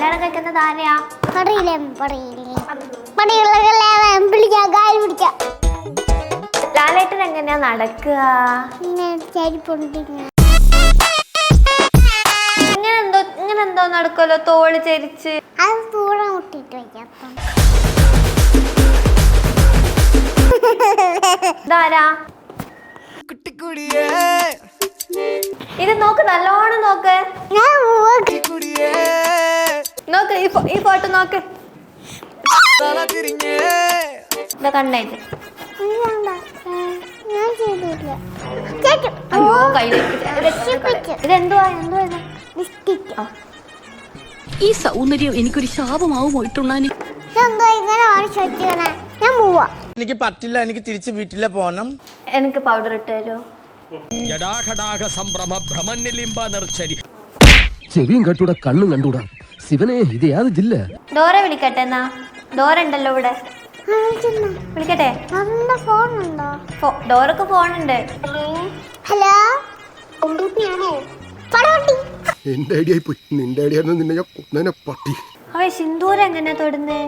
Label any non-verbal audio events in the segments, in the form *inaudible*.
കല്യാണം കഴിക്കുന്നത് ആരെയാ? പറയില്ലേ പറയില്ലേ പടിയുള്ളവരെല്ലാം വിളിക്കാം കാൽ പിടിക്കാം. ലാലേട്ടൻ എങ്ങനെയാ നടക്കുക? ഇങ്ങനെ എന്തോ ഇങ്ങനെ എന്തോ നടക്കുമല്ലോ തോൾ ചരിച്ച്. അത് തൂട മുട്ടിട്ട് വയ്ക്കാം അപ്പം. ഇതാരാ? കുട്ടിക്കുടിയേ. ഇത് നോക്ക് നല്ലോണം നോക്ക്. ഞാൻ നോക്ക് ഈ ഫോട്ടോ നോക്ക്. കണ്ണായിട്ട് അയ്യോ കയ്യിലേക്ക്. ഇതെന്തുവാ? എന്തുവാ ഈ സൗന്ദര്യം എനിക്കൊരു ശാപമാവുമോ ഇട്ടുണ്ണാനി എനിക്ക് പറ്റില്ല എനിക്ക് തിരിച്ച് വീട്ടില പോകണം എനിക്ക് പൗഡർ ഇട്ടല്ലോ ജടാഘടാഘ സംഭ്രമ ഭ്രമനിലിംബ നിർച്ചരി. ചെവിയും കട്ടൂടാ കണ്ണും കണ്ടൂടാ ശിവനെ ഇത് യാത് ജില്ല. ഡോറ വിളിക്കട്ടെ എന്നാ. ഡോറ ഉണ്ടല്ലോ ഇവിടെ വിളിക്കട്ടെ. ഫോൺ ഉണ്ടോ ഡോറക്ക് ഫോൺ ഉണ്ട് ഹലോ? എന്റെ ഐഡിയ ആയി പോയി. നിന്റെ ഐഡിയ നിന്നെ ഞാൻ കൊന്നേനെ പട്ടി അവ സിന്ദൂരം എങ്ങനെ തൊടുന്നേ?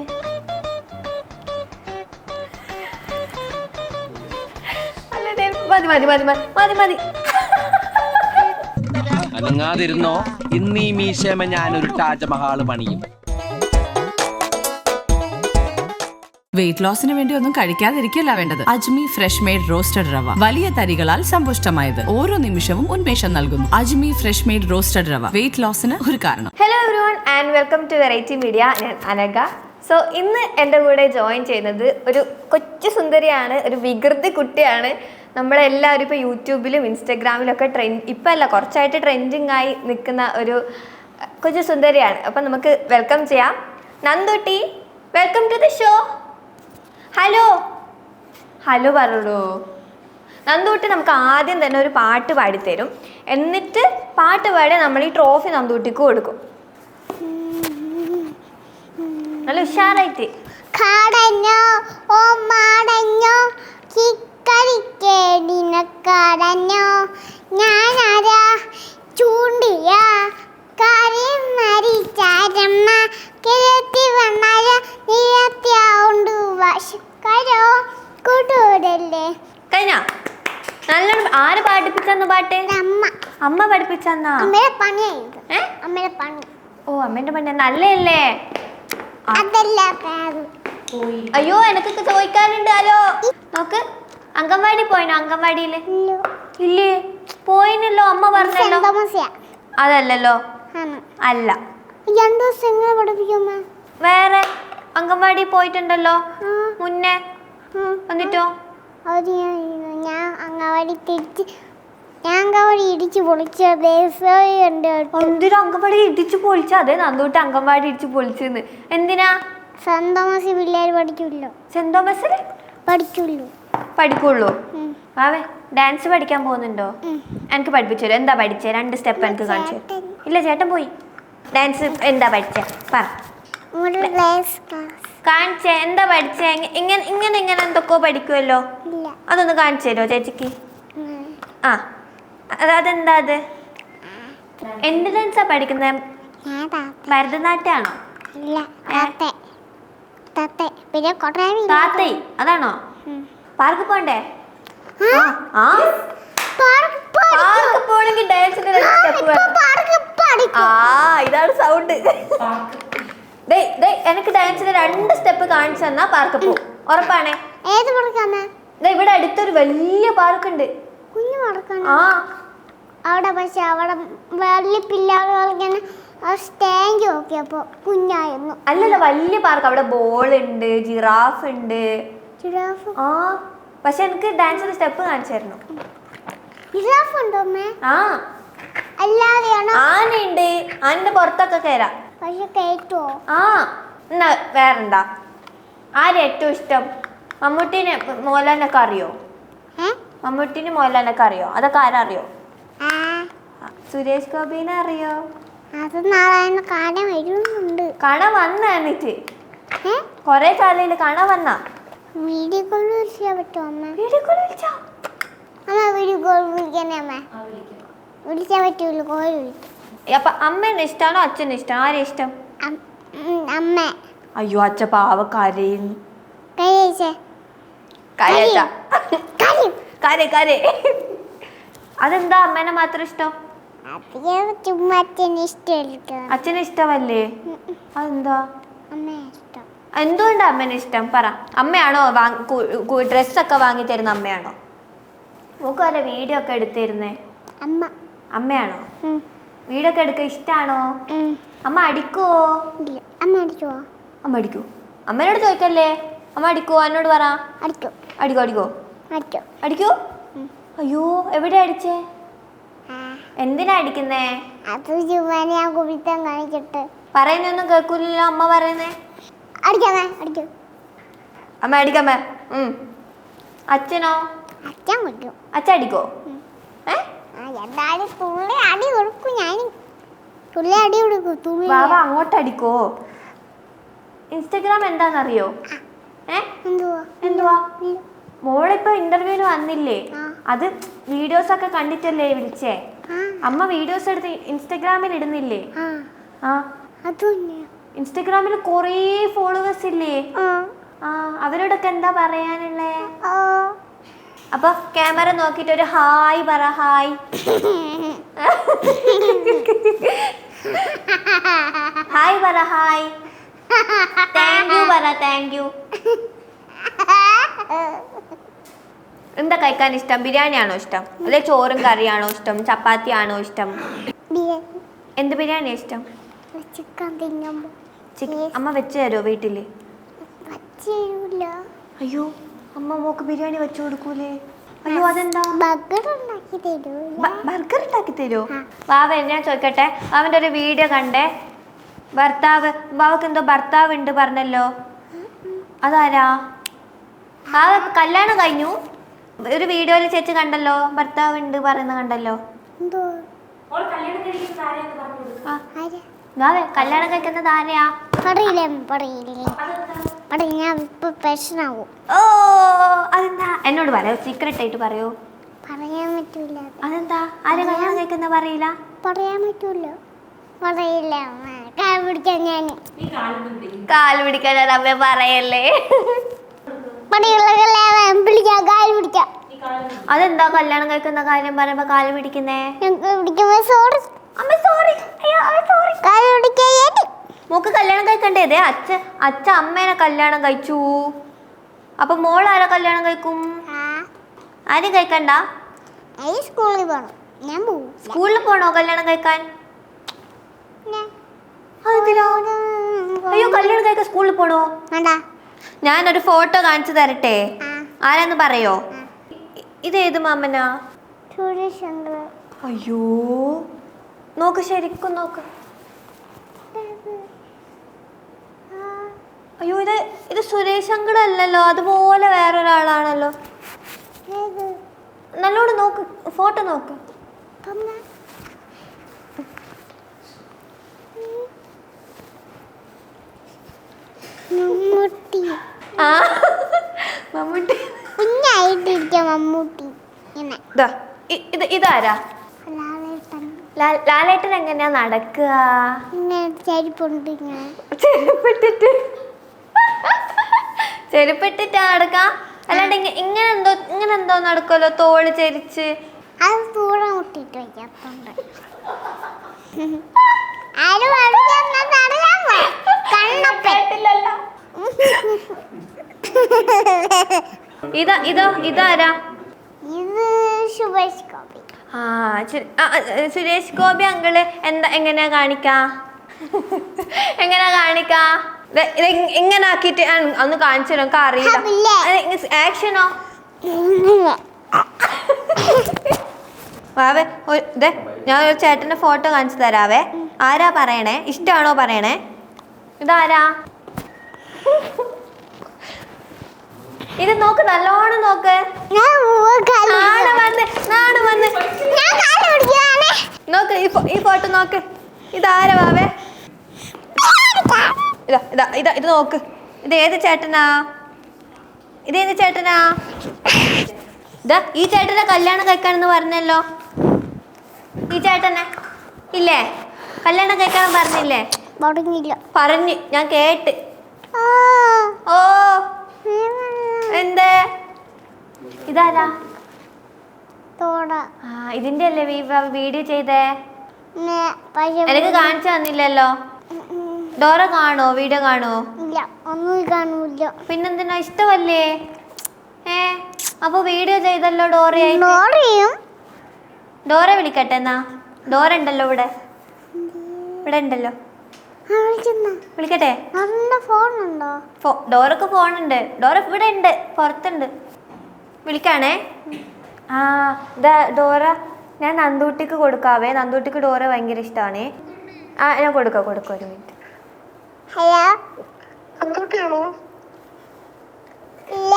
മതി മതി മതി മതി മതി. അനങ്ങാതിരുന്നോ? ഇന്നീ മീശേമ ഞാനൊരു താജ്മഹാൾ പണിയും. വെയിറ്റ് ലോസിന് വേണ്ടി ഒന്നും കഴിക്കാതിരിക്കല്ല വേണ്ടത്. അജ്മി ഫ്രഷ് മെയ്ഡ് റോസ്റ്റഡ് റവ. വലിയ തരികളാൽ സമ്പുഷ്ടമായത്. ഓരോ നിമിഷവും ഉന്മേഷം നൽകുന്നു. അജ്മി ഫ്രഷ് മെയ്ഡ് റോസ്റ്റഡ് റവ. വെയിറ്റ് ലോസിന് ഒരു കാരണം. Hello everyone and welcome to variety media ഞാൻ അനഗ സോ ഇന്ന് എന്റെ കൂടെ ജോയിൻ ചെയ്യുന്നത് ഒരു കൊച്ചു സുന്ദരിയാണ് ഒരു വികൃതി കുട്ടിയാണ്. നമ്മളെല്ലാവരും ഇപ്പോൾ യൂട്യൂബിലും ഇൻസ്റ്റഗ്രാമിലും ഒക്കെ ട്രെൻഡ് ഇപ്പം അല്ല കുറച്ചായിട്ട് ട്രെൻഡിങ് ആയി നിൽക്കുന്ന ഒരു കൊച്ചു സുന്ദരിയാണ്. അപ്പം നമുക്ക് വെൽക്കം ചെയ്യാം. Nandutty welcome to the show hello hello പറയൂ നന്ദുട്ടി നമുക്ക് ആദ്യം തന്നെ ഒരു പാട്ട് പാടിത്തരും. എന്നിട്ട് പാട്ട് പാടി നമ്മൾ ഈ ട്രോഫി നന്ദുട്ടിക്ക് കൊടുക്കും. നല്ല ഉഷാറായിട്ട്. കാടഞ്ഞോ ഓ മാടഞ്ഞോ ചിക്കരിക്കേടിനക്കടഞ്ഞോ ഞാനാരാ? ചൂണ്ടിയ കാര്യം മരിച്ചാരമ്മ. കിഴത്തി വന്നാല നിരത്തിയാവുണ്ട് വശക്കരോ? കൂട്ടൂരല്ലേ കഴിഞ്ഞ നല്ലോണം ആര് പഠിപ്പിച്ചെന്ന് പാട്ട്? അമ്മ. അമ്മ പഠിപ്പിച്ചെന്നാ? അമ്മയുടെ പണിയായത് ഏ? അമ്മയുടെ പണി. ഓ അമ്മേന്റെ പണി. നല്ലല്ലേ. അതല്ല അയ്യോ എനക്കൊക്കെ ചോദിക്കാനുണ്ട് ഹലോ. നോക്ക്. അംഗൻവാടി പോയിനോ? അംഗൻവാടിയിൽ? ഇല്ലോ. പോയിനല്ലോ അമ്മ പറഞ്ഞല്ലോ. അതല്ലല്ലോ. അല്ല. വേറെ അംഗൻവാടി പോയിട്ടുണ്ടല്ലോ. മുന്നേ എന്നിട്ടോ ഞാൻ അംഗൻവാടി തിരിച്ച് ഞാൻ അംഗൻവാടി ഇടിച്ചു പൊളിച്ച എന്തിനാ അംഗൻവാടി ഇടിച്ചു പൊളിച്ച? അതെ നന്ദൂട്ട് അംഗൻവാടി ഇടിച്ചു പൊളിച്ചെന്ന്. എന്തിനാ? സെന്റ് തോമസ് പിള്ളേർ പഠിക്കുമല്ലോ. സെന്റ് തോമസിൽ പഠിക്കുമല്ലോ. പഠിക്കുള്ളൂ. വാവേ ഡാൻസ് പഠിക്കാൻ പോകുന്നുണ്ടോ? എനിക്ക് പഠിപ്പിച്ചു തരും എന്താ പഠിച്ച? രണ്ട് സ്റ്റെപ്പ് എനിക്ക് കാണിച്ചു ഇല്ല ചേട്ടൻ പോയി. ഡാൻസ് എന്താ പഠിച്ച? പറ. കാണിച്ചേ എന്താ പഠിച്ചേ? ഇങ്ങനെ ഇങ്ങനെ ഇങ്ങനെ എന്തൊക്കെ പഠിക്കുമല്ലോ അതൊന്ന് കാണിച്ചു തരുമോ ചേച്ചിക്ക്? ആ. അതെന്താ അത്? എന്ത് ഡാൻസാ പഠിക്കുന്നത് ഭരതനാട്യാണോ? പിന്നെ താത്തൈ അതാണോ? പാർക്ക് പോണ്ടേ? ആ പാർക്ക് പോണെങ്കിൽ ഡാൻസിന്റെ സ്റ്റെപ്പ് ആ ഇതാണ് സൗണ്ട് എനിക്ക് ഡാൻസിന്റെ രണ്ട് സ്റ്റെപ്പ് കാണിച്ചു തന്നാ പാർക്ക് പോകും ഉറപ്പാണേ? ഏത് ഇവിടെ അടുത്തൊരു വലിയ പാർക്ക് ഉണ്ട് കുഞ്ഞു ആ. അവിടെ പക്ഷെ അവിടെ വലിയ പിള്ളേർ കളിക്കുന്ന ആ സ്റ്റാൻഡ് നോക്കിയപ്പോ കുഞ്ഞായിരുന്നു. അല്ലല്ല വലിയ പാർക്ക്. അവിടെ ബോൾ ഉണ്ട് ജിറാഫ് ഉണ്ട് ജിറാഫ്? ആ. പക്ഷെ എനിക്ക് ഡാൻസിന്റെ സ്റ്റെപ്പ് കാണിച്ചു തരണം ജിറാഫ് ഉണ്ടോ ആ. അല്ലാതെയാണോ? ആനയുണ്ട്. ആനന്റെ പുറത്തൊക്കെ കയറാം പക്ഷെ കേട്ടോ? ആ. എന്നാ വേറെന്താ? ആരെ ഏറ്റവും ഇഷ്ടം? മമ്മൂട്ടിനെ മോഹൻലാലിനൊക്കെ അറിയോ? മമ്മൂട്ടിന് മോഹൻലാലിനൊക്കെ അറിയോ? അതൊക്കെ ആരറിയോ? സുരേഷ് ഗോപിനെ അറിയോ? അത് നാളെ കാണാൻ വരുന്നുണ്ട്. കാണാൻ വന്ന എന്നിട്ട്. ഏ? കൊറേ കാലയിൽ കാണാൻ വന്ന. വീഡിയോ കോൾ വിളിച്ചാൽ പറ്റുമോ അമ്മ വീഡിയോ കോൾ വിളിച്ചോ? അമ്മ വീഡിയോ കോൾ വിളിക്കണേ അമ്മ. വിളിച്ചാൽ പറ്റൂല കോൾ വിളിക്കും. അപ്പൊ അമ്മേനെ ഇഷ്ടമാണോ അച്ഛനെ ഇഷ്ടമാണോ ആരെ ഇഷ്ടം? അമ്മ. അയ്യോ അച്ഛ പാവ കരയുന്നു. കരയച്ച? കരയും കര കര അതെന്താ അമ്മേനെ മാത്രം ഇഷ്ടം? ചുമ്മാ അച്ഛന് ഇഷ്ടമായിരിക്കും അച്ഛനെ ഇഷ്ടമല്ലേ? അതെന്താ? അമ്മ ഇഷ്ടം. എന്തുകൊണ്ടാ അമ്മേനെ ഇഷ്ടം? പറ. അമ്മയാണോ ഡ്രസ്സൊക്കെ വാങ്ങി തരുന്ന അമ്മയാണോ? നമുക്ക് വല്ല വീഡിയോ ഒക്കെ എടുത്തിരുന്നേ? അമ്മ. അമ്മയാണോ? വീഡിയോ ഒക്കെ എടുക്കാൻ ഇഷ്ടമാണോ അമ്മ അടിക്കുവോ? അമ്മ അടിക്കുവോ? അമ്മ അടിക്കൂ. അമ്മേനോട് ചോദിക്കല്ലേ? അമ്മ അടിക്കുവോ എന്നോട് പറ. അടിക്കോ. അടിക്കോ അടിക്കോ. അടിക്കോ. അടിക്കൂ? അയ്യോ എവിടെ അടിച്ചേ? എന്തിനാ അടിക്കുന്നേ? അത് ഞാൻ കുപിത്തം കാണിച്ചിട്ട്. പറയുന്നൊന്നും കേൾക്കൂലല്ലോ അമ്മ പറയുന്നേ. അടിക്കാമേ അടിക്കും. അമ്മ അടിക്കമ്മ അച്ഛനോ? അച്ഛൻ കൊടുക്കും അച്ഛൻ അടിക്കോ? എന്തായാലും തുള്ളി അടി കൊടുക്കും ഞാൻ തുള്ളി അടി കൊടുക്കും തുള്ളി. ബാബ അങ്ങോട്ട് അടിക്കോ? ഇൻസ്റ്റഗ്രാം എന്താണെന്നറിയോ? എന്തുവാ? മോളിപ്പോ ഇന്റർവ്യൂവിന് വന്നില്ലേ? അത് വീഡിയോസ് ഒക്കെ കണ്ടിട്ടല്ലേ വിളിച്ചേ? അമ്മ വീഡിയോസ് എടുത്ത് ഇൻസ്റ്റഗ്രാമിൽ ഇടുന്നില്ലേ? ആ. ആ. അതുതന്നെ ഇൻസ്റ്റഗ്രാമിൽ കുറേ ഫോളോവേഴ്സ് ഇല്ലേ? ആ. അവരോടൊക്കെ എന്താ പറയാനുള്ളേ? അപ്പൊ ക്യാമറ നോക്കിട്ട് ഒരു ഹായ് പറ ഹായ്. ഹായ് പറ ഹായ്. താങ്ക് യു പറ താങ്ക് യു എന്താ കഴിക്കാൻ ഇഷ്ടം? ബിരിയാണി ആണോ ഇഷ്ടം? അല്ലെ ചോറും കറിയാണോ ഇഷ്ടം? ചപ്പാത്തി ആണോ ഇഷ്ടം? എന്ത് ബിരിയാണി ഇഷ്ടം? ചിക്കൻ തിന്നുമ്പോൾ ചിക്കൻ അമ്മ വെച്ച് തരുമോ വീട്ടിൽ? പച്ചയില്ല അയ്യോ അമ്മ മോക്ക് ബിരിയാണി വെച്ചു കൊടുക്കൂലേ? അയ്യോ അതെന്താ? ബർഗർ ഉണ്ടാക്കി തരുമോ വാവ ഞാൻ ചോദിക്കട്ടെ അവന്റെ ഒരു വീഡിയോ കണ്ടേ? ഭർത്താവ് വാവക്ക് എന്തോ ഭർത്താവ് ഉണ്ട് പറഞ്ഞല്ലോ. അതാരാ? വാവ കല്യാണം കഴിഞ്ഞു. ഒരു വീഡിയോയിൽ ചേച്ചി കണ്ടല്ലോ ഭർത്താവ് ഉണ്ട് പറയുന്ന കണ്ടല്ലോ. എന്തോ? വാവേ കല്യാണം കഴിക്കുന്നത് ആരെയാ? പറയില്ലേ പറയില്ലേ പറയും ഞാൻ ഇപ്പൊ പ്രശ്നമാവും ഓ അതെന്താ? എന്നോട് പറയോ സീക്രട്ട് ആയിട്ട് പറയോ. പറയാൻ പറ്റൂല. അത്. അതെന്താ? ആരെ കല്യാണം കഴിക്കുന്ന പറയില്ല? പറയാൻ പറ്റൂല. പറയില്ല കാൽ പിടിക്കാൻ ഞാൻ കാൽ പിടിക്കാനാണ് അമ്മ പറയല്ലേ? പിടിക്കാം. കാൽ പിടിക്കാം അതെന്താ കല്യാണം കഴിക്കുന്ന കാര്യം പറയുമ്പോ കാൽ പിടിക്കുന്നേ? പിടിക്കുമ്പോ സോറി അമ്മ സോറി അയ്യോ അമ്മ സോറി കാൽ മോക്ക് കല്യാണം കഴിക്കണ്ടേ? ഇതേ അച്ഛ അച്ഛ അമ്മേനെ കല്യാണം കഴിച്ചു. അപ്പൊ മോൾ ആരെ കല്യാണം കഴിക്കും? ആരും കഴിക്കണ്ട? സ്കൂളിൽ പോണം. ഞാൻ പോകും സ്കൂളിൽ പോണോ കല്യാണം കഴിക്കാൻ? അയ്യോ കല്യാണം കഴിക്കാൻ സ്കൂളിൽ പോണോ? ഞാൻ ഞാനൊരു ഫോട്ടോ കാണിച്ചു തരട്ടെ? ആരാന്ന് പറയോ? ഇത് ഇതേത് മാമനാ? അയ്യോ. നോക്ക് ശരിക്കും നോക്ക്. അയ്യോ ഇത് ഇത് സുരേഷ് അങ്കിളല്ലല്ലോ അതുപോലെ വേറൊരാളാണല്ലോ. നല്ലോണം നോക്ക് ഫോട്ടോ നോക്ക്. മമ്മൂട്ടി. ആ മമ്മൂട്ടി. കുഞ്ഞായിട്ടിരിക്കാം മമ്മൂട്ടി. ഇത് ഇതാരാ? ലാലേട്ടൻ എങ്ങനെയാ നടക്കുക? ചെരിപ്പുണ്ട് ചെരുപ്പിട്ടിട്ട്. ചെരുപ്പിട്ടിട്ടാ നടക്കാ? അല്ലാണ്ട് ഇങ്ങ- ഇങ്ങനെ എന്തോ ഇങ്ങനെ എന്തോ നടക്കുമല്ലോ തോൾ ചെരിച്ച്. അത് തൂണ മുട്ടിട്ട് വയ്ക്കാത്തുണ്ട് ആരും അറിയാമോ കണ്ണപ്പൻ. ഇതാ ഇതോ ഇതാരാ? ഇത് സുരേഷ് ഗോപി. ആ സുരേഷ് ഗോപി അങ്കിൾ എന്താ എങ്ങനെയാ കാണിക്കാ? എങ്ങനെയാ കാണിക്കാ? ഇങ്ങനെ ആക്കിയിട്ട് ആ, ഒന്ന് കാണിച്ചു തരാം. എനിക്ക് അറിയില്ല. ആക്ഷനോ? വാവേ ഇതേ ഞാൻ ഒരു ചേട്ടന്റെ ഫോട്ടോ കാണിച്ചു തരാവേ. ആരാ പറയണേ? ഇഷ്ടമാണോ പറയണേ? ഇതാരാ? ഇത് നോക്ക് നല്ലോണം നോക്ക്. നാണം വന്ന് നാണം വന്ന്. നോക്ക് ഈ ഫോട്ടോ നോക്ക്. ഇതാരെ വാവേ ഇതാ ഇതാ ഇതാ ഇത് നോക്ക്. ഇത് ഏത് ചേട്ടനാ? ഇത് ഏത് ചേട്ടനാ? ഇതാ ഈ ചേട്ടനെ കല്യാണം കഴിക്കാണെന്ന് പറഞ്ഞല്ലോ. ഈ ചേട്ടനെ. ഇല്ലേ? കല്യാണം കഴിക്കാൻ പറഞ്ഞില്ലേ? പറഞ്ഞു ഞാൻ കേട്ട്. ഓ. എന്തേ? ഇതാരാ? തോട. ആ ഇതിന്റെ അല്ലേ വീഡിയോ ചെയ്തേ? എനിക്ക് കാണിച്ചു തന്നില്ലല്ലോ. ഡോറ കാണോ? വീഡിയോ കാണോ? ഒന്നും കാണൂല പിന്നെന്തിനാ? ഇഷ്ടമല്ലേ? ഏ അപ്പൊ വീഡിയോ ചെയ്തല്ലോ ഡോറയും. ഡോറ വിളിക്കട്ടെ എന്നാ. ഡോറ ഉണ്ടല്ലോ ഇവിടെ. ഇവിടെ ഉണ്ടല്ലോ. വിളിക്കട്ടെ? നല്ല ഫോണുണ്ടോ? ഡോറക്ക് ഫോണുണ്ട്. ഡോറ ഇവിടെ ഉണ്ട്. പുറത്തുണ്ട്. വിളിക്കാണേ? ആ ഇതാ ഡോറ. ഞാൻ നന്ദൂട്ടിക്ക് കൊടുക്കാവേ. നന്ദൂട്ടിക്ക് ഡോറ ഭയങ്കര ഇഷ്ടമാണേ ആ ഞാൻ കൊടുക്കാം കൊടുക്കാം ഒരു മിനിറ്റ്. ഹലോ? ഇല്ല.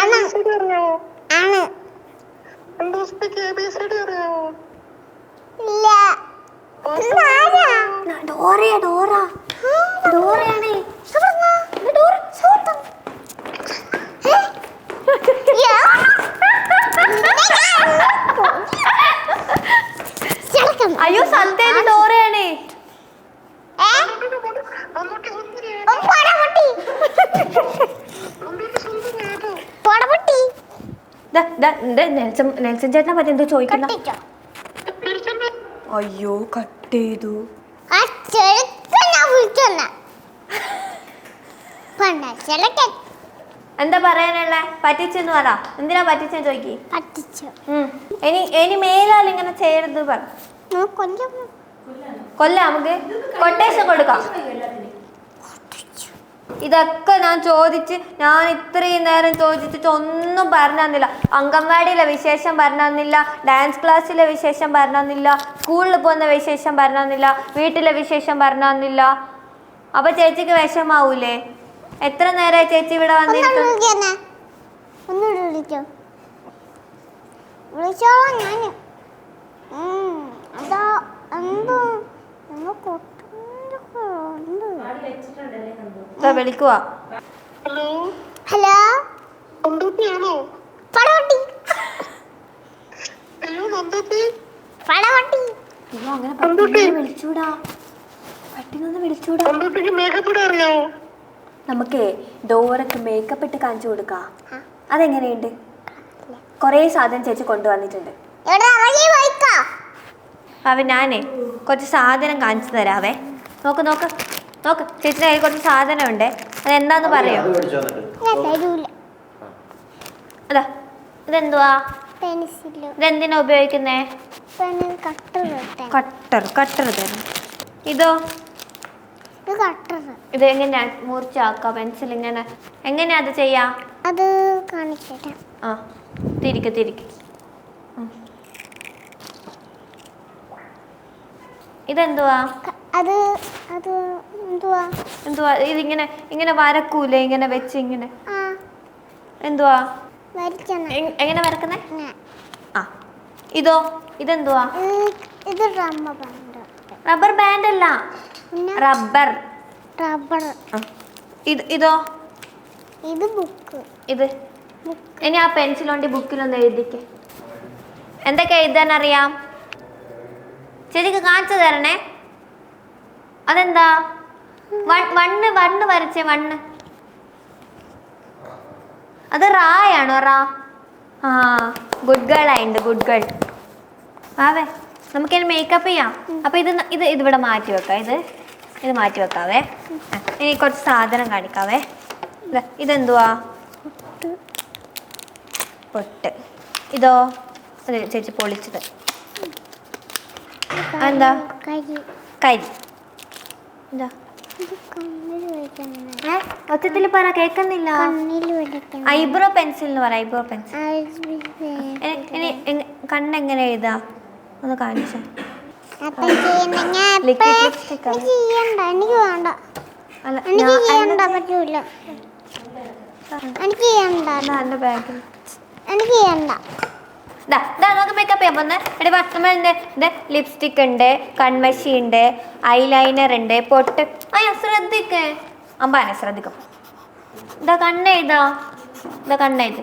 ആണ്. ആണ്. ഇല്ല? ഡോറയാ ഡോറ ഡോറയാണേ. അയ്യോ സത്യം ഡോറയാണ് നെൽസൺ നെൽസൺ ചേട്ടനെ പറ്റി എന്തോ കത്തിച്ചോ. അയ്യോ കട്ട് ചെയ്തു. ആ ചെറുക്കനാ വിളിച്ചോന്നെ. പണ്ട ചെറുക്കൻ എന്താ പറയാനുള്ള? പറ്റിച്ചെന്ന് പറ. എന്തിനാ പറ്റിച്ചെന്ന് ചോദിക്കി. പറ്റിച്ചു. ഇനി ഇനി മേലാൽ ഇങ്ങനെ ചെയ്യരുത് പറ. കൊല്ല. കൊല്ലാം നമുക്ക് കൊട്ടേഷൻ കൊടുക്കാം. ഇതൊക്കെ ഞാൻ ചോദിച്ച് ഞാൻ ഇത്രയും നേരം ചോദിച്ചിട്ട് ഒന്നും പറഞ്ഞു തന്നില്ല അംഗൻവാടിയിലെ വിശേഷം പറഞ്ഞു തന്നില്ല ഡാൻസ് ക്ലാസ്സിലെ വിശേഷം പറഞ്ഞു തന്നില്ല സ്കൂളിൽ പോകുന്ന വിശേഷം പറഞ്ഞു തന്നില്ല വീട്ടിലെ വിശേഷം പറഞ്ഞു തന്നില്ല അപ്പൊ ചേച്ചിക്ക് വിഷമാവൂലേ? എത്ര നേരമായി ചേച്ചി ഇവിടെ വന്നിട്ട് വന്നിരിക്കും വിളിച്ചോളാം എന്തോ. ദാ വിളിക്കുവാ. ഹലോ? പടവട്ടി. പടവട്ടി. അയ്യോ അങ്ങനെ പട്ടിനെ വിളിച്ചൂടാ. പട്ടിനൊന്ന് വിളിച്ചൂടാ. നമുക്കേ ഡോറക്ക് മേക്കപ്പ് ഇട്ട് കാണിച്ചു കൊടുക്കാം. അതെങ്ങനെയുണ്ട്? കുറേ സാധനം ചേച്ചി കൊണ്ടുവന്നിട്ടുണ്ട്. അവ ഞാനേ കുറച്ച് സാധനം കാണിച്ചു തരാവേ. നോക്ക് നോക്ക്. നോക്ക് ചേച്ചിയുടെ കയ്യിൽ കുറച്ച് സാധനം ഉണ്ട് അതെന്താന്ന് പറയോ? അതാ ഇതെന്തുവാ? ഇതെന്തിനാ ഉപയോഗിക്കുന്നേ? കട്ടർ കട്ടർ കട്ടർ തരും. ഇതോ? ഇത് എങ്ങനെയാ? മുറിച്ചാക്കുക പെൻസിൽ ഇങ്ങനെ. എങ്ങനെയാ അത് ചെയ്യാ? അത് കാണിച്ചിട്ട് ആ തിരിക്ക തിരിക്ക്. ഇതെന്തുവാ? അത് അത് എന്തുവാ? എന്തുവാ? ഇതിങ്ങനെ ഇങ്ങനെ വരക്കൂലേ? ഇങ്ങനെ വെച്ച് ഇങ്ങനെ. എന്തുവാ? എങ്ങനെ വരക്കുന്നേ? ആ. ഇതോ? ഇതെന്തുവാ? ഇത് റബ്ബർ ബാൻഡ്. അല്ല റബ്ബർ. റബ്ബർ. ഇത് ഇതോ? ഇത് ബുക്ക്. ഇത്? ഇനി ആ പെൻസിൽ കൊണ്ട് ബുക്കിലൊന്ന് എഴുതിക്കേ. എന്തൊക്കെ എഴുതാൻ അറിയാം ശരിക്ക് കാണിച്ചു തരണേ. അതെന്താ? വണ്ണ് വണ്ണ് വരച്ചേ വണ്ണ്. അത് റായാണോ റാ? ആ ഗുഡ് ഗേൾ ആയിണ്ട് ഗുഡ് ഗേൾ ആവേ നമുക്കിനി മേക്കപ്പ് ചെയ്യാം. അപ്പൊ ഇത് ഇത് ഇതിവിടെ മാറ്റി വെക്കാം ഇത്. ഇത് മാറ്റി വെക്കാവേ. ഇനി കുറച്ച് സാധനം കാണിക്കാവേ. ഇതെന്തുവാ? പൊട്ട്. ഇതോ? അതെ ചേച്ചി പൊളിച്ചത്. എന്താ കരി. എന്താ ഒച്ചത്തിൽ പറ കേക്കുന്നില്ല ഐബ്രോ പെൻസിൽ എന്ന് പറ ഐബ്രോ പെൻസിൽ. കണ്ണെങ്ങനെ എഴുതാ? ഒന്ന് കാണിച്ചു. എനിക്ക് ചെയ്യണ്ട. ദാ ദാ നമുക്ക് മേക്കപ്പ് ചെയ്യാൻ പോകുന്നത് ഇവിടെ നമ്മൾ ഇത് ലിപ്സ്റ്റിക് ഉണ്ട് കൺമഷി ഉണ്ട് ഐലൈനർ ഉണ്ട് പൊട്ട്. അയ്യോ ശ്രദ്ധിക്കേ. അമ്പാനെ ശ്രദ്ധിക്കും. ഇതാ കണ്ണെഴുതാ ഇതാ കണ്ണെഴുത്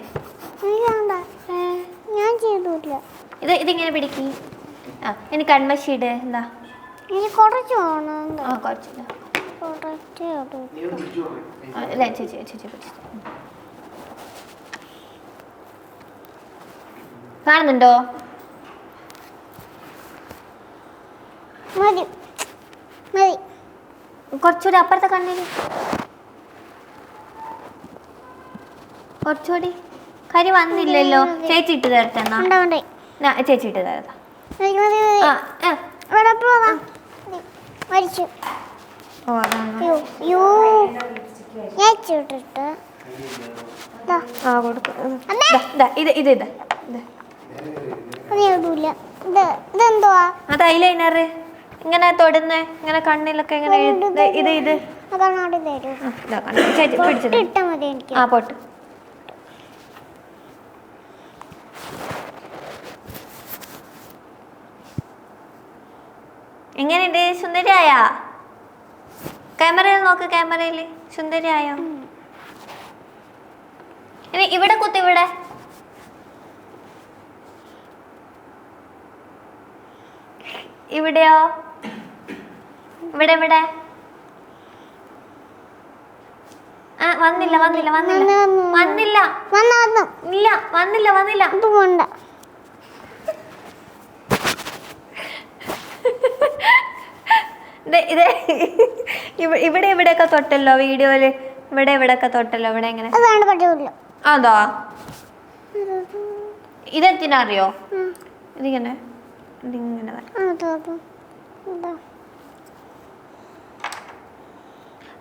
ഞാൻ ചെയ്തില്ല. ഇത് ഇതിങ്ങനെ പിടിക്കി. ആ ഇനി കൺമഷി ഇട്. എന്താ? ഇനി കുറച്ച് ആ കുറച്ചില്ല കുറച്ച്. ആ, ചേച്ചി ചേച്ചി പിടിച്ചു. കാണുന്നുണ്ടോ? മതി. മതി. കുറച്ചുകൂടി അപ്പുറത്തെ കണ്ണിൽ. കുറച്ചുകൂടി. കരി വന്നില്ലല്ലോ. ചേച്ചി ഇട്ട് തരട്ടെ എന്നാ. ചേച്ചി ഇട്ട് തരത്താ ഇത് ഇത് ഇത്. അത് ഐലൈനർ ഇങ്ങനെ തൊടുന്ന ഇങ്ങനെ കണ്ണിലൊക്കെ ഇങ്ങനെ ഇത് ഇത് ആ പൊട്ട്. എങ്ങനെയുണ്ട്? സുന്ദരിയായാ? ക്യാമറയിൽ നോക്ക് ക്യാമറയിൽ. സുന്ദരിയായോ? ഇനി ഇവിടെ കുത്തി ഇവിടെ. ഇവിടെയോ? ഇവിടെ ഇവിടെ. വന്നില്ല വന്നില്ല വന്നില്ല. വന്നു, വന്നു. വന്നില്ല. വന്നു വന്നു. ഇല്ല വന്നില്ല വന്നില്ല. ഇത്. ഇവിടെ ഇവിടെയൊക്കെ തൊട്ടല്ലോ വീഡിയോയിൽ. ഇവിടെ ഇവിടെയൊക്കെ തൊട്ടല്ലോ. ഇവിടെ എങ്ങനെ? അതാ ഇതെന്തിനാ അറിയോ ഇതിങ്ങനെ ഇതിങ്ങനെ.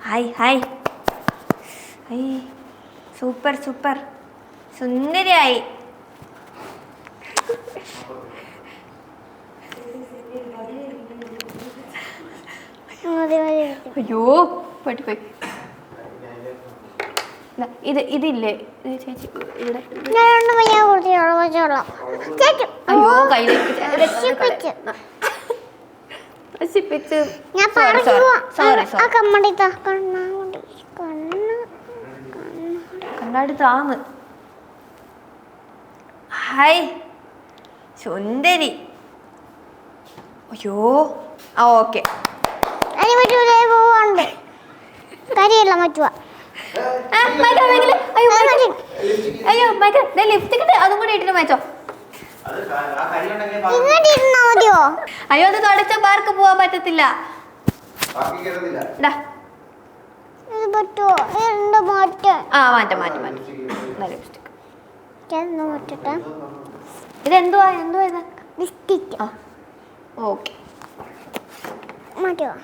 Hi hi. Hi. Super super. സുന്ദരിയായി. അയ്യോ പോയിട്ട് പോയി. ഇത് ഇതില്ലേ? ഇത് ചേച്ചി ഇവിടെ. അയ്യോ കയ്യിലേക്ക് നശിപ്പിച്ച്. ഞാൻ സോറി സോറി സോറി കണ്ണാടി കണ്ണ കണ്ണാടി താന്ന്. ഹായ്. സുന്ദരി. അയ്യോ. ആ ഓക്കെ. കരിയല്ല മറ്റുവാ. അയ്യോ. അയ്യോ അതും കൂടി ഇട്ടിട്ട് മതിയോ അയ്യോ അത് തുടച്ച പാർക്ക് പോവാൻ പറ്റത്തില്ല. ആ മാറ്റാം മാറ്റാം മാറ്റാം. ലിപ്സ്റ്റിക് എന്ന് മാറ്റട്ടെ? ഇതെന്തുവാ? എന്തുവാ ഇത്? ലിസ്റ്റിക്ക് ആ ഓക്കെ. മാറ്റുവാ?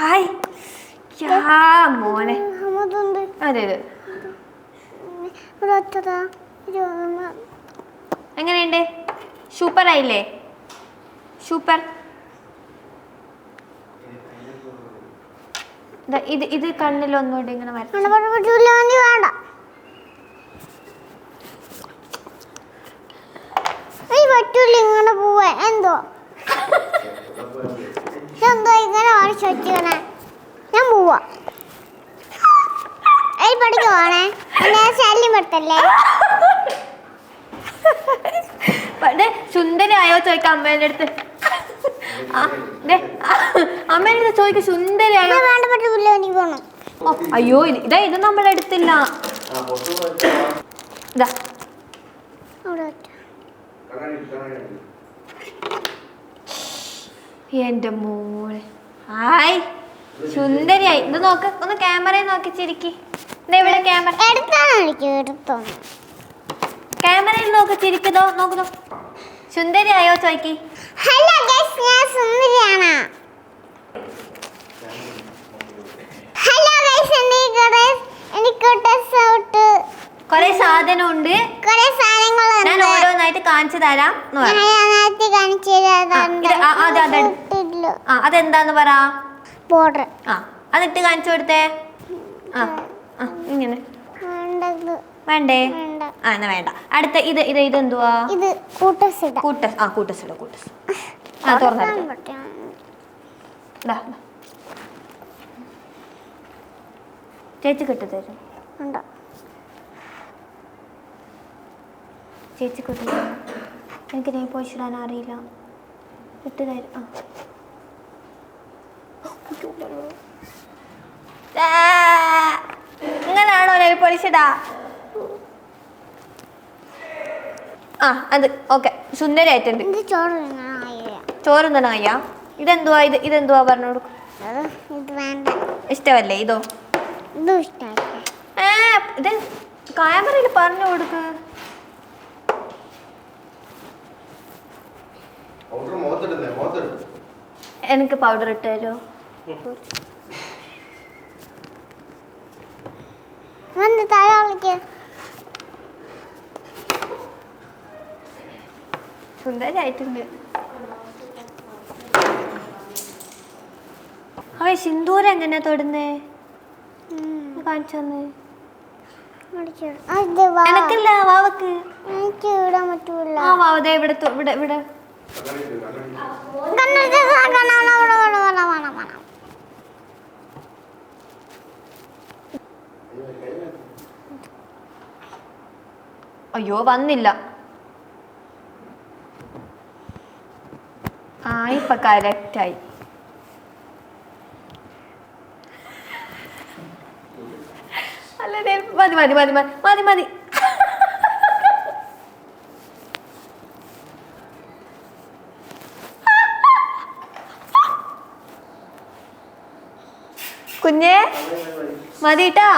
ഹായ്. മോനെ. അതെ അതെ എങ്ങനെയുണ്ട്? സൂപ്പർ ആയില്ലേ സൂപ്പർ. ദാ ഇത് ഇത് കണ്ണിൽ ഒന്നുകൂടി ഇങ്ങനെ വേണ്ട. പറ്റൂല ഇങ്ങനെ പോവാ. എന്തോ? *laughs* എന്തോ ഇങ്ങനെ വരച്ചു വെച്ചിങ്ങനെ ഞാൻ പോവാ. ഏയ് പഠിക്കുവാണേ എന്നെ ശല്യം പെട്ടല്ലേ ദേ, സുന്ദരിയായോ ചോദിക്കാം അമ്മേന്റെ അടുത്ത്. ആ, ദേ, അമ്മേന്റെ അമ്മേന്റെ അടുത്ത് ചോദിക്കും സുന്ദരിയായോ? ഞാൻ വേണ്ട പറ്റൂല എനിക്ക് പോണം. ഓ, അയ്യോ ഇത് ഇതാ നമ്മുടെ അടുത്തില്ല. ഇതാ. എന്റെ മോളെ ഹായ്. സുന്ദരിയായി. ഇത് നോക്ക് ഒന്ന് ക്യാമറ നോക്കി ചിരിക്കി. ഇവിടെ ക്യാമറ. എടുത്തോ ക്യാമറയിൽ നോക്ക് ചിരിക്കുന്നോ നോക്കുന്നു സുന്ദരിയായോ ചോയ്ക്ക്? ഹലോ ഗൈസ് ഞാൻ സുന്ദരിയാണ്. ഹലോ ഗൈസ് എനിക്ക് എനിക്ക് കുറേ സാധനം ഉണ്ട് കുറെ സാധനങ്ങളുണ്ട്. ഞാൻ ഓരോന്നായിട്ട് കാണിച്ചു തരാം കാണിച്ചു തരാം. അതെന്താന്ന് പറ? ബോർഡർ ആ അതിട്ട് കാണിച്ചു കൊടുത്തേ? ആ ആ ഇങ്ങനെ. വേണ്ടേ? ആ എന്നാ വേണ്ട. അടുത്ത ഇത് ഇത് ഇത് കൂട്ടസിട കൂട്ടസ് ആ കൂട്ടസ് ഇട കൂട്ടസ് ആ തുറന്നെടുത്തു. ചേച്ചി കിട്ടി തരും ഉണ്ട്? ചേച്ചി കൊടുത്തു എനിക്ക് നെയ് പോളിഷ് ഇടാൻ അറിയില്ല. ഇട്ട് തരും ആ ആ, ഇടാ ആ അത് ഓക്കെ. സുന്ദരായിട്ടുണ്ട് ചോറ് തിന്നാനായില്ല. ചോറും തന്നെ അയ്യാ ഇതെന്തുവാ ഇത്? ഇതെന്തുവാ പറഞ്ഞു കൊടുക്കും. അത് ഇത് വേണ്ട. ഇഷ്ടമല്ലേ ഇതോ? ഇതും ഇഷ്ടമായി ഏ ഇത് ക്യാമറയിൽ പറഞ്ഞു കൊടുക്ക്. എനിക്ക് പൗഡർ ഇട്ട് തരുമോ വന്ന് താഴെ വിളിക്ക് സുന്ദരായിട്ടുണ്ട്. അവ സിന്ദൂരം എങ്ങനെയാ തൊടുന്നേ? കാണിച്ചു തന്നെ. എനക്കില്ല വാവക്ക്. എനിക്ക് ഇടാൻ പറ്റൂല. ആ വാവ ദേ ഇവിടെ ഇവിടെ ഇവിടെ കണ്ണെടുത്ത് കാണാം, കാണാം, കാണാം, കാണാം, കാണാം, കാണാം, കാണാം. അയ്യോ വന്നില്ല. ആ ഇപ്പൊ കറക്റ്റായി അല്ല മതി മതി മതി മതി മതി മതി. കുഞ്ഞേ മതിട്ടാ.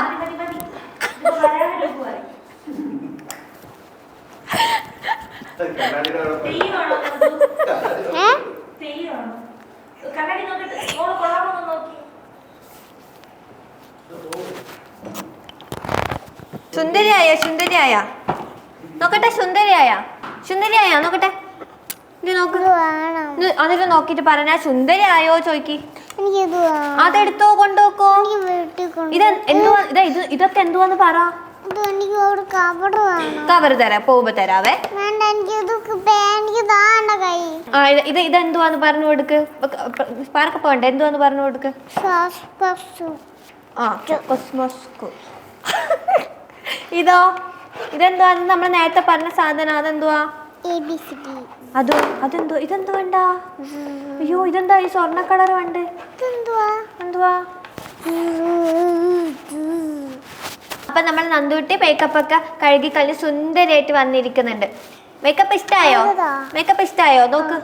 സുന്ദരിയായ സുന്ദരിയായ. നോക്കട്ടെ സുന്ദരിയായ. സുന്ദരിയായ നോക്കട്ടെ. അതിൽ നോക്കിട്ട് പറഞ്ഞാ സുന്ദരിയായോ ചോയ്ക്ക്. അതെടുത്തോ കൊണ്ടുപോക്കോ ഇത് എന്തുവാ ഇതാ ഇത് ഇതൊക്കെ എന്തുവാന്ന് പറ. കവർ തരാം പോകുമ്പോ തരാവേ. ആ ഇത് ഇത് ഇതെന്തുവാന്ന് പറഞ്ഞു കൊടുക്ക്. പാർക്ക് പോകണ്ട? എന്തുവാന്ന് പറഞ്ഞു കൊടുക്ക്? ശ്വാസ ആ കൊസ്മോസ്കോ ഇതോ? ഇതെന്തുവാ? ഇത് നമ്മൾ നേരത്തെ പറഞ്ഞ സാധനം. അതെന്തുവാ? അതോ? അതെന്തോ ഇതെന്തോ വേണ്ട അയ്യോ ഇതെന്താ ഈ സ്വർണ കളർ വേണ്ടേ എന്തുവാ? എന്തുവാ അപ്പൊ നമ്മൾ നന്ദുട്ടി മേക്കപ്പ് ഒക്കെ കഴുകി കഴിഞ്ഞ് സുന്ദരമായിട്ട് വന്നിരിക്കുന്നുണ്ട്. മേക്കപ്പ് ഇഷ്ടായോ? മേക്കപ്പ് ഇഷ്ടായോ? നോക്ക്.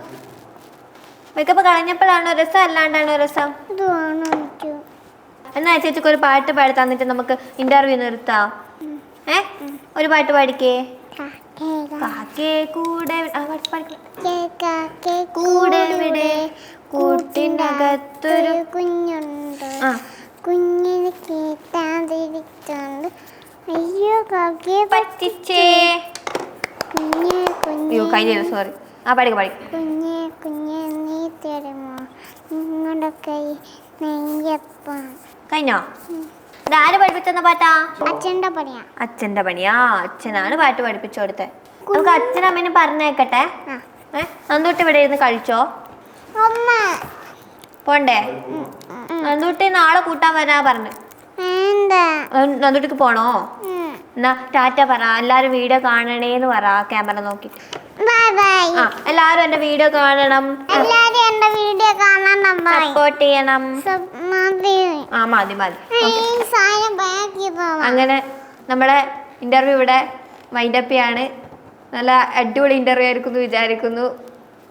മേക്കപ്പ് കളഞ്ഞപ്പോഴാണോ രസം? അല്ലാണ്ടാണോ രസം? എന്നാ ചേച്ചിക്ക് ഒരു പാട്ട് പാടി തന്നിട്ട് നമുക്ക് ഇന്റർവ്യൂ നിർത്താം. ഏ? ഒരു പാട്ട് പാടിക്കേ. കാക്കേ കൂടെ കൂടെ അകത്തൊരു കുഞ്ഞുണ്ട്. ആ. കുഞ്ഞിന് കേട്ടാതിരിച്ചുണ്ട് അയ്യോ കാക്കയെ പറ്റിച്ചേ. കുഞ്ഞെ അയ്യോ കുഞ്ഞെ കഴിഞ്ഞില്ല സോറി ആ പാടിക്ക പാടിക്ക കുഞ്ഞെ കുഞ്ഞെ നീ തരുമോ? നിങ്ങളുടെ കൈ നെയ്യപ്പം. കഴിഞ്ഞോ? ഇതാര് പഠിപ്പിച്ചെന്ന പാട്ടാ അച്ഛന്റെ പണിയാ. അച്ഛന്റെ പണിയാ? അച്ഛനാണ് പാട്ട് പഠിപ്പിച്ചു കൊടുത്തത് നമുക്ക് അച്ഛനമ്മേനെ പറഞ്ഞേക്കട്ടെ. ആ. ഏ? നന്ദൂട്ടി ഇവിടെ ഇരുന്ന് കഴിച്ചോ? അമ്മ. പോണ്ടേ? നന്ദൂട്ടി നാളെ കൂട്ടാൻ വരാ പറഞ്ഞു. നന്ദുട്ടിക്ക് പോണോ. എന്നാ ടാറ്റ പറ എല്ലാരും വീഡിയോ കാണണേന്ന് പറ ക്യാമറ നോക്കി. ആ എല്ലാരും എന്റെ വീഡിയോ കാണണം. സപ്പോർട്ട് ചെയ്യണം. ആ മതി മതി. അങ്ങനെ നമ്മളെ ഇന്റർവ്യൂ ഇവിടെ വൈൻഡപ്പ് ചെയ്യാണ്. നല്ല അടിപൊളി ഇന്റർവ്യൂ ആയിരിക്കുന്നു വിചാരിക്കുന്നു.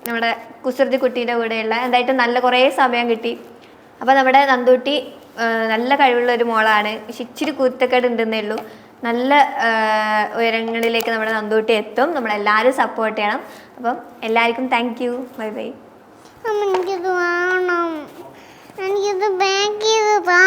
നമ്മുടെ കുസൃതി കുട്ടീന്റെ കൂടെയുള്ള. എന്തായിട്ട് നല്ല കുറേ സമയം കിട്ടി. അപ്പോൾ നമ്മുടെ നന്ദൂട്ടി നല്ല കഴിവുള്ള ഒരു മോളാണ്. പക്ഷെ ഇച്ചിരി കുരുത്തക്കേട് ഉണ്ടെന്നേ ഉള്ളൂ നല്ല ഉയരങ്ങളിലേക്ക് നമ്മുടെ നന്ദൂട്ടി എത്തും. നമ്മളെല്ലാവരും സപ്പോർട്ട് ചെയ്യണം. അപ്പം എല്ലാവർക്കും താങ്ക് യു ബൈ ബൈ എനിക്കിത് വേണം. എനിക്കിത് ബാങ്ക് ചെയ്ത് താ.